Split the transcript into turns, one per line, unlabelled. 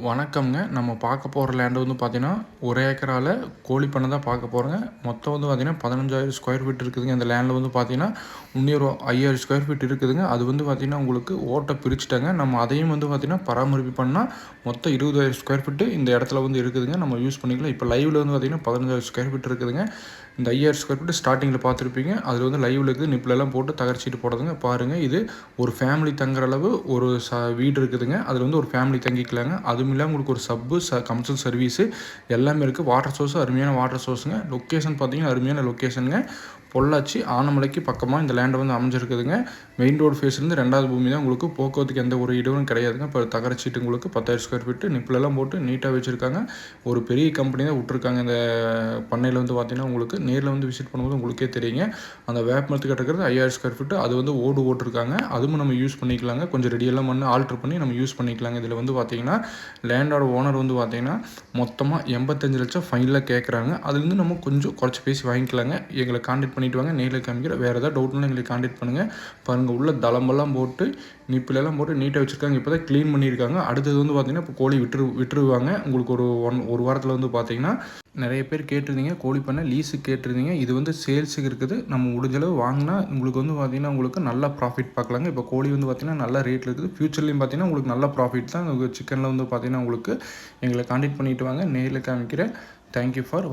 வணக்கம்ங்க. நம்ம பார்க்க போகிற லேண்டு வந்து பார்த்தீங்கன்னா ஒரு ஏக்கரால் கோழி பண்ணை தான் பார்க்க போகிறோங்க மொத்தம் வந்து பார்த்தீங்கன்னா பதினஞ்சாயிரம் ஸ்கொயர் ஃபீட் இருக்குதுங்க. இந்த லேண்டில் வந்து பார்த்தீங்கன்னா இன்னொரு ஐயாயிரம் ஸ்கொயர் ஃபீட் இருக்குதுங்க. அது வந்து பார்த்திங்கன்னா உங்களுக்கு ஓட்டை பிரிச்சுட்டாங்க. நம்ம அதையும் வந்து பார்த்திங்கன்னா பராமரிப்பு பண்ணால் மொத்தம் இருபதாயிரம் ஸ்கொயர் ஃபீட்டு இந்த இடத்துல வந்து இருக்குதுங்க. நம்ம யூஸ் பண்ணிக்கலாம். இப்போ லைவில் வந்து பார்த்திங்கன்னா பதினஞ்சாயிரம் ஸ்கொயர் ஃபீட் இருக்குதுங்க. இந்த ஐயாயிரம் ஸ்கொயர் ஃபீட் ஸ்டார்டிங்கில் பார்த்துருப்பீங்க. அதில் வந்து லைவில் இருக்குது. நிப்பிலெல்லாம் போட்டு தகர்ச்சிட்டு போடுறதுங்க. பாருங்கள் இது ஒரு ஃபேமிலி தங்குற அளவு ஒரு ச வீடு இருக்குதுங்க. அதில் வந்து ஒரு ஃபேமிலி தங்கிக்கலாங்க. அதுவும் இல்லாமல் உங்களுக்கு ஒரு சப்பு ச கம்சல் சர்வீஸு எல்லாமே இருக்குது வாட்டர் சோர்ஸு அருமையான வாட்டர் சோர்ஸுங்க லொக்கேஷன் பார்த்தீங்கன்னா அருமையான லொக்கேஷனுங்க பொள்ளாச்சி ஆனமலைக்கு பக்கமாக இந்த லேண்டை வந்து அமைஞ்சிருக்குதுங்க. மெயின் ரோடு ஃபேஸ்லேருந்து ரெண்டாவது பூமி தான். உங்களுக்கு போக்குவரத்துக்கு எந்த ஒரு இடமும் கிடையாதுங்க. இப்போ தகரச்சீட்டு உங்களுக்கு பத்தாயிரம் ஸ்கொயர் ஃபீட்டு நிப்பிலெல்லாம் போட்டு நீட்டாக வச்சுருக்காங்க. ஒரு பெரிய கம்பெனி தான் விட்ருக்காங்க இந்த பண்ணையில் வந்து பார்த்திங்கன்னா உங்களுக்கு நேரில் வந்து விசிட் பண்ணும்போது உங்களுக்கே தெரியுங்க. அந்த வேப்ப மரத்துக்கு கிடக்கிறது ஐயாயிரம் ஸ்கொயர் ஃபீட்டு அது வந்து ஓடு ஓட்டிருக்காங்க. அதுவும் நம்ம யூஸ் பண்ணிக்கலாங்க. கொஞ்சம் ரெடியெல்லாம் பண்ணி ஆல்ட்ரு பண்ணி நம்ம யூஸ் பண்ணிக்கலாங்க. இதில் வந்து பார்த்திங்கன்னா லேண்டோட ஓனர் வந்து பார்த்திங்கன்னா மொத்தமாக எண்பத்தஞ்சு லட்சம் ஃபைனலாக கேட்குறாங்க அதுலேருந்து நம்ம கொஞ்சம் குறைச்சி பேசி வாங்கிக்கலாங்க. எங்களை கான்டாக்ட் பண்ணிவிட்டு வாங்க. நேரில் காமிக்கிற வேறு ஏதாவது டவுட்னா எங்களுக்கு காண்டாக்ட் பண்ணுங்கள் பாருங்கள் உள்ள தளம்பெல்லாம் போட்டு நிப்பிலெல்லாம் போட்டு நீட்டாக வச்சுருக்காங்க. இப்போ தான் க்ளீன் பண்ணியிருக்காங்க. அடுத்தது வந்து பார்த்திங்கன்னா இப்போ கோழி விட்டுரு விட்டுருவாங்க. உங்களுக்கு ஒரு ஒன் ஒரு வாரத்தில் வந்து பார்த்திங்கன்னா நிறைய பேர் கேட்டிருந்தீங்க. கோழி பண்ண லீஸுக்கு கேட்டிருந்தீங்க. இது வந்து சேல்ஸுக்கு இருக்குது. நம்ம முடிஞ்சளவு வாங்கினா உங்களுக்கு வந்து பார்த்திங்கன்னா உங்களுக்கு நல்ல ப்ராஃபிட் பார்க்கலாங்க இப்போ கோழி வந்து பார்த்திங்கன்னா நல்ல ரேட்டில் இருக்குது. ஃப்யூச்சர்லேயும் பார்த்திங்கன்னா உங்களுக்கு நல்ல ப்ராஃபிட் தான். சிக்கனில் வந்து பார்த்திங்கன்னா உங்களுக்கு எங்களை காண்டாக்ட் பண்ணிவிட்டு வாங்க. நேரில் காமிக்கிறேன். Thank you for